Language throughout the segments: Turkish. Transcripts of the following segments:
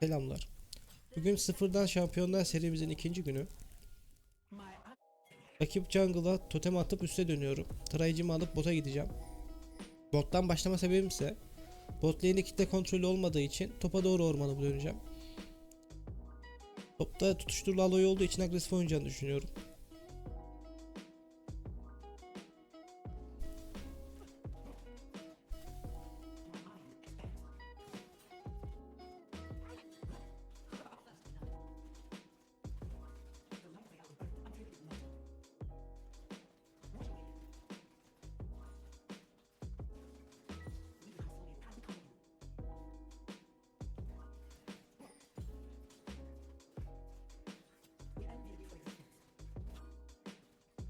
Selamlar. Bugün sıfırdan şampiyonlar serimizin ikinci günü. Rakip jungle'a totem atıp üste dönüyorum. Tarayıcımı alıp bota gideceğim. Bottan başlama sebebim ise bot lane'de kitle kontrolü olmadığı için topa doğru ormanı döneceğim. Topta tutuşturulu aloy olduğu için agresif oynayacağını düşünüyorum.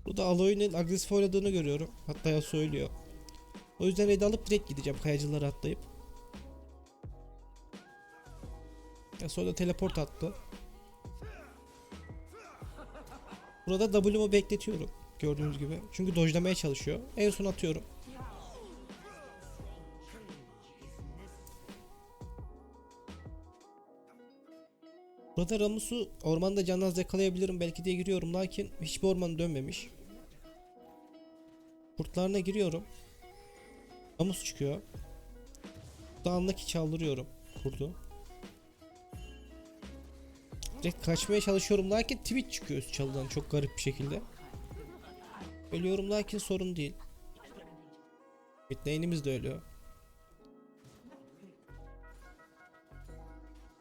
Burada Aloy'un agresif oynadığını görüyorum. Hatta ya söylüyor. O yüzden red alıp direkt gideceğim kayacıları atlayıp. Ya sonra teleport attı. Burada W'mu bekletiyorum. Gördüğünüz gibi. Çünkü dojlamaya çalışıyor. En son atıyorum. Burada Ramus'u ormanda canaz yakalayabilirim belki diye giriyorum lakin hiçbir orman dönmemiş. Kurtlarına giriyorum. Ramus çıkıyor. Dağındaki çaldırıyorum kurdu. Direkt kaçmaya çalışıyorum lakin Twitch çıkıyor üst çalıdan çok garip bir şekilde. Ölüyorum lakin sorun değil. Midlane'imiz de ölüyor.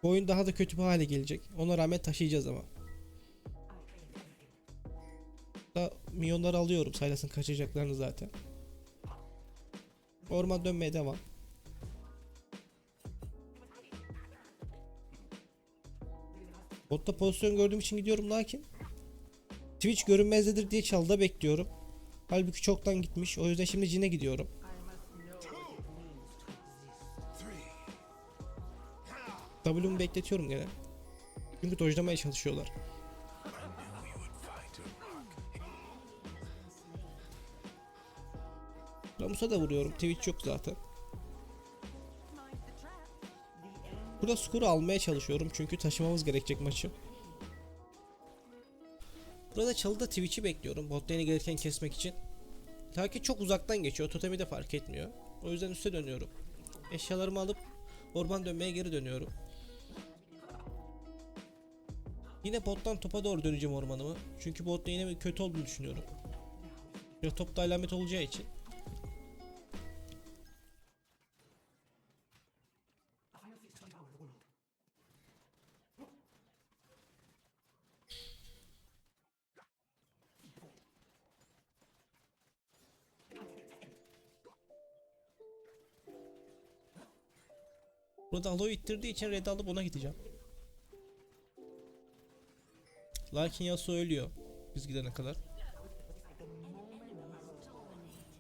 Bu oyun daha da kötü bir hale gelecek. Ona rağmen taşıyacağız ama. Da milyonları alıyorum. Saylasın kaçacaklarını zaten. Orman dönmeye devam. Botta pozisyon gördüğüm için gidiyorum lakin Twitch görünmezdedir diye çalda bekliyorum. Halbuki çoktan gitmiş. O yüzden şimdi Jin'e gidiyorum. W'mu bekletiyorum gene. Çünkü dojlamaya çalışıyorlar. Ramus'a da vuruyorum. Twitch yok zaten. Burada skoru almaya çalışıyorum çünkü taşımamız gerekecek maçı. Burada çalıda Twitch'i bekliyorum bot lane'e gelirken kesmek için. Takip çok uzaktan geçiyor. Totemi de fark etmiyor. O yüzden üste dönüyorum. Eşyalarımı alıp orman dönmeye geri dönüyorum. Yine bottan topa doğru döneceğim ormanımı. Çünkü botta yine kötü olduğunu düşünüyorum. Bir topta alamet olacağı için. Burada Aloy ittirdiği için red alıp ona gideceğim. Lakin Yasuo ölüyor. Biz gidene kadar.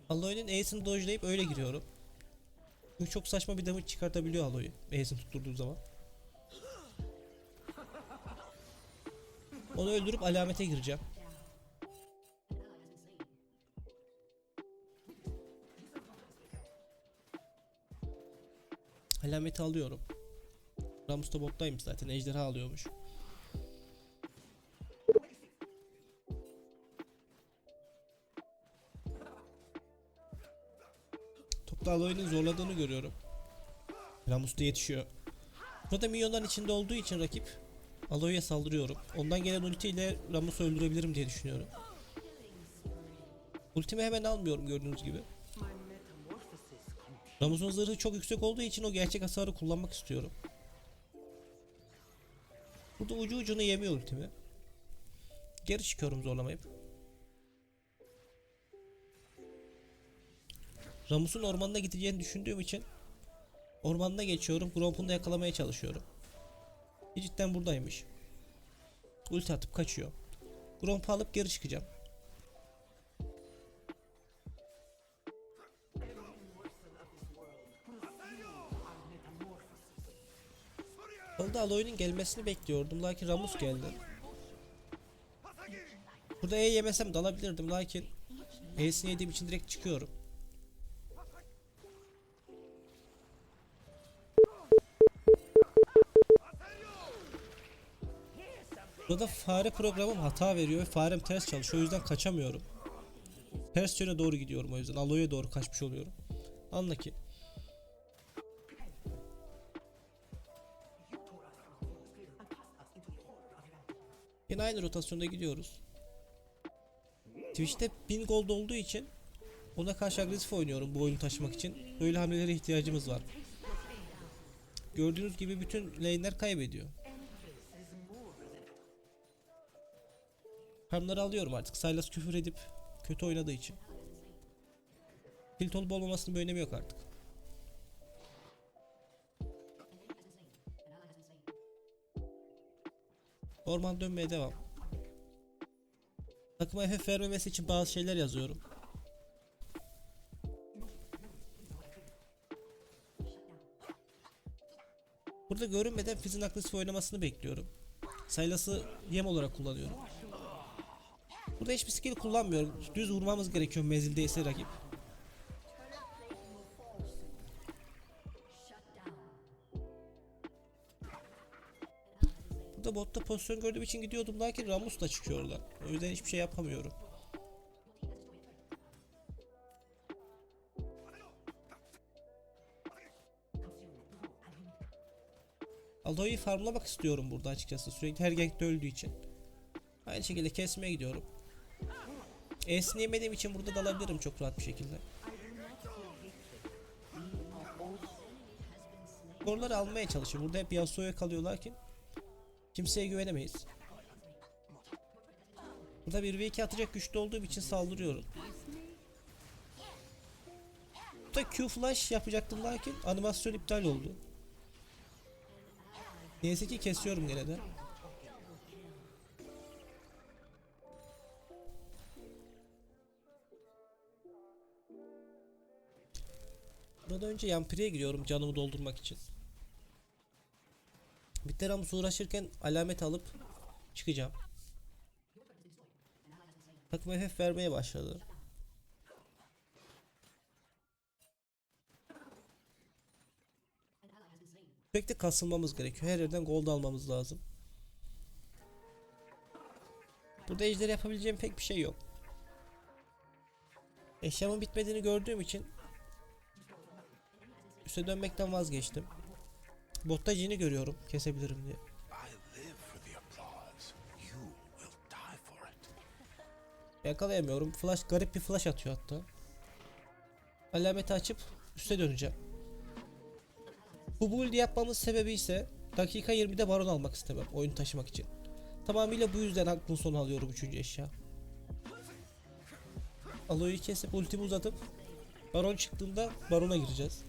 Aloy'un Ace'ini dojlayıp öyle giriyorum. Çünkü çok saçma bir damage çıkartabiliyor Aloy'u. Ace'ini tutturduğu zaman. Onu öldürüp alamete gireceğim. Alameti alıyorum. Ramus da bottaymış zaten. Ejderha alıyormuş. Topta Aloy'un zorladığını görüyorum. Ramus da yetişiyor. Burada milyonların içinde olduğu için rakip Aloy'a saldırıyorum. Ondan gelen ultiyle Ramus'u öldürebilirim diye düşünüyorum. Ultimi hemen almıyorum gördüğünüz gibi. Ramus'un zırhı çok yüksek olduğu için o gerçek hasarı kullanmak istiyorum. Burada ucu ucunu yemiyor ultimi. Geri çıkıyorum zorlamayıp. Ramus'un ormanına gideceğini düşündüğüm için ormanına geçiyorum. Gromp'unu da yakalamaya çalışıyorum. Cidden buradaymış. Ulti atıp kaçıyor. Gromp'u alıp geri çıkacağım. Yolda Aloy'un gelmesini bekliyordum lakin Ramus geldi. Burada E yemesem dalabilirdim lakin E'sini yediğim için direkt çıkıyorum. Burada fare programım hata veriyor ve farem ters çalışıyor. O yüzden kaçamıyorum. Ters yöne doğru gidiyorum o yüzden. Aloe'ya doğru kaçmış oluyorum. Anla ki. Yine aynı rotasyonda gidiyoruz. Twitch'te 1000 gold olduğu için ona karşı agresif oynuyorum bu oyunu taşımak için. Böyle hamlelere ihtiyacımız var. Gördüğünüz gibi bütün lane'ler kaybediyor. Farmları alıyorum artık. Sylas küfür edip kötü oynadığı için. Tilt olup olmamasının bir önemi yok artık. Orman dönmeye devam. Takıma FF vermemesi için bazı şeyler yazıyorum. Burada görünmeden Fizz'in agresif oynamasını bekliyorum. Sylas'ı yem olarak kullanıyorum. Burada hiçbir skill kullanmıyorum. Düz vurmamız gerekiyor menzildeyse rakip. Burada botta pozisyon gördüğüm için gidiyordum lakin Ramus da çıkıyor oradan. O yüzden hiçbir şey yapamıyorum. Aldo'yu farmlamak istiyorum burada açıkçası. Sürekli her gankte öldüğü için. Aynı şekilde kesmeye gidiyorum. E'sini yemediğim için burada dalabilirim çok rahat bir şekilde. Skorları almaya çalışıyorum. Burada hep Yasuo'ya kalıyor lakin kimseye güvenemeyiz. Burada 1v2 atacak güçlü olduğum için saldırıyorum. Burada Q flash yapacaktım lakin animasyon iptal oldu. Neyse ki kesiyorum gene de. Buradan önce Yampiri'ye giriyorum canımı doldurmak için. Bitteramız uğraşırken alamet alıp çıkacağım. Takım FF vermeye başladı. Sürekli kasılmamız gerekiyor. Her yerden gold almamız lazım. Burada ejder yapabileceğim pek bir şey yok. Eşyamın bitmediğini gördüğüm için üste dönmekten vazgeçtim. Botta Jin'i görüyorum kesebilirim diye. Yakalayamıyorum. Flash garip bir flash atıyor hatta. Alameti açıp üste döneceğim. Bu build yapmamız sebebi ise dakika 20'de baron almak istemem oyunu taşımak için. Tamamıyla bu yüzden aklın sonu alıyorum 3. eşya. Aloy'u kesip ultimi uzatıp baron çıktığında barona gireceğiz.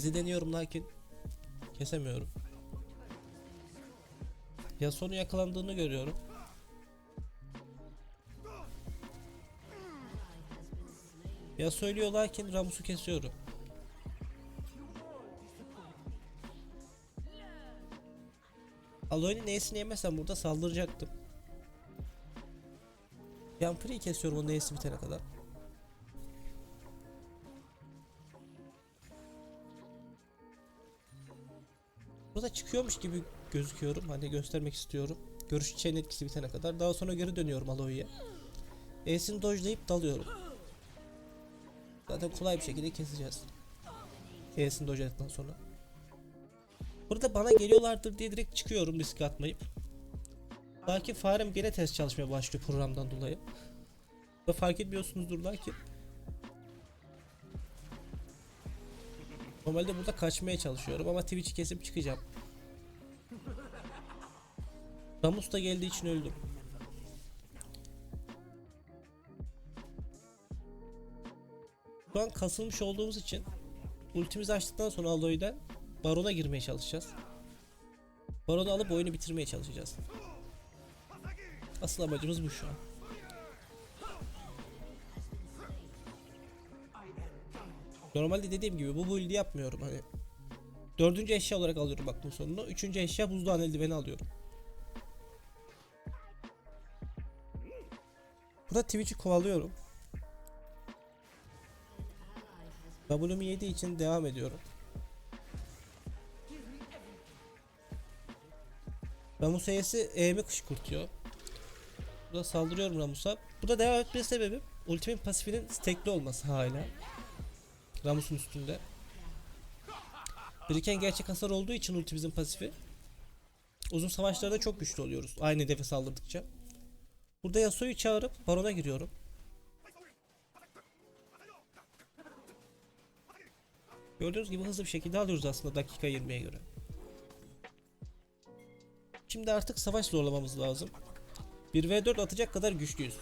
Fizi deniyorum lakin kesemiyorum. Yasuo'nun yakalandığını görüyorum. Yasuo ölüyor lakin Ramus'u kesiyorum. Aloy'un neyesini yemesem burada saldıracaktım. Yampiri'yi kesiyorum o neyesi bitene kadar. Burada çıkıyormuş gibi gözüküyorum. Hani göstermek istiyorum. Görüş çiçeğin etkisi bitene kadar. Daha sonra geri dönüyorum Aloy'ya. E'sini dojlayıp dalıyorum. Zaten kolay bir şekilde keseceğiz. E'sini dojladıktan sonra. Burada bana geliyorlardır diye direkt çıkıyorum risk atmayıp. Lakin farem gene test çalışmaya başlıyor programdan dolayı. Da fark etmiyorsunuzdur lakin. Normalde burada kaçmaya çalışıyorum ama Twitch'i kesip çıkacağım. Ramus da geldiği için öldüm. Şu an kasılmış olduğumuz için ultimizi açtıktan sonra Aloy'dan Baron'a girmeye çalışacağız. Baron'u alıp oyunu bitirmeye çalışacağız. Asıl amacımız bu şu an. Normalde dediğim gibi bu build'i yapmıyorum hani. Dördüncü eşya olarak alıyorum bunun sonunu. Üçüncü eşya buzdoğan eldiveni alıyorum. Burada Twitch'i kovalıyorum. W'mi yediği için devam ediyorum. Ramus E'si E'mi kışkırtıyor. Burada saldırıyorum Ramus'a. Burada devam etme sebebim ultimin pasifinin stekli olması hala. Ramus'un üstünde. Biriken gerçek hasar olduğu için ultimizin pasifi. Uzun savaşlarda çok güçlü oluyoruz. Aynı hedefe saldırdıkça. Burada Yasuo'yu çağırıp barona giriyorum. Gördüğünüz gibi hızlı bir şekilde alıyoruz aslında dakika 20'ye göre. Şimdi artık savaş zorlamamız lazım. 1v4 atacak kadar güçlüyüz.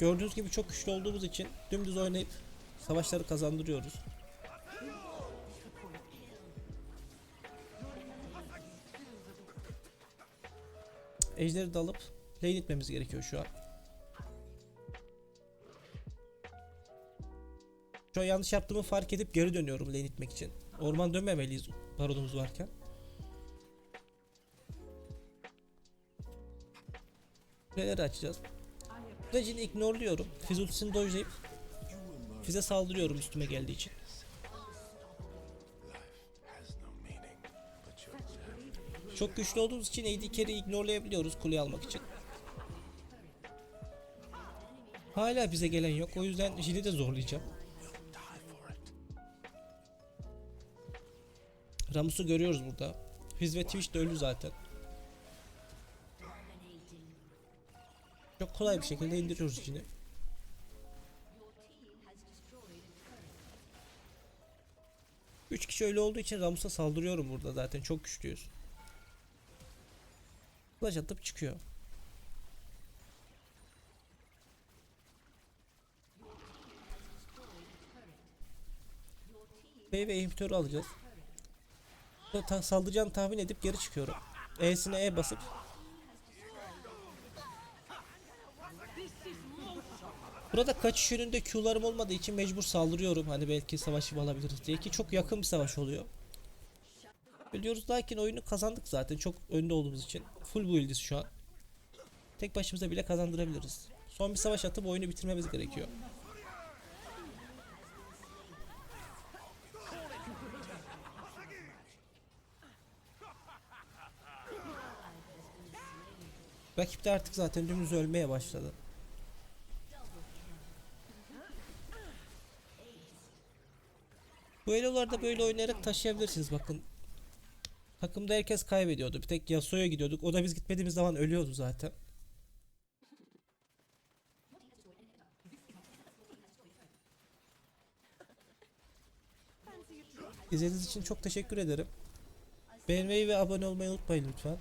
Gördüğünüz gibi çok güçlü olduğumuz için dümdüz oynayıp savaşları kazandırıyoruz. Ejderi de alıp lane itmemiz gerekiyor şu an. Şu an yanlış yaptığımı fark edip geri dönüyorum lane itmek için. Orman dönmemeliyiz baronumuz varken. Kuleleri açacağız. Kulecini ignorluyorum. Fiz ultisini dojlayıp Fize saldırıyorum üstüme geldiği için. Çok güçlü olduğumuz için AD carry'i ignorlayabiliyoruz kuleyi almak için. Hala bize gelen yok. O yüzden Jin'i de zorlayacağım. Ramus'u görüyoruz burada. Fizz ve Twitch de ölü zaten. Çok kolay bir şekilde indiriyoruz Jin'i. Üç kişi öyle olduğu için Ramus'a saldırıyorum burada zaten çok güçlüyüz. Flash atıp çıkıyor. B ve inhibitörü alacağız. Ta- saldıracağını tahmin edip geri çıkıyorum. E'sine E basıp Burada kaçış yönünde Q'larım olmadığı için mecbur saldırıyorum. Hani belki savaşı alabiliriz diye ki çok yakın bir savaş oluyor. Biliyoruz lakin oyunu kazandık zaten çok önde olduğumuz için. Full build'iz şu an. Tek başımıza bile kazandırabiliriz. Son bir savaş atıp oyunu bitirmemiz gerekiyor. Rakip de artık zaten dümdüz ölmeye başladı. Bu elolarda böyle oynayarak taşıyabilirsiniz bakın. Takımda herkes kaybediyordu. Bir tek Yasuo'ya gidiyorduk. O da biz gitmediğimiz zaman ölüyordu zaten. İzlediğiniz için çok teşekkür ederim. Beğenmeyi ve abone olmayı unutmayın lütfen.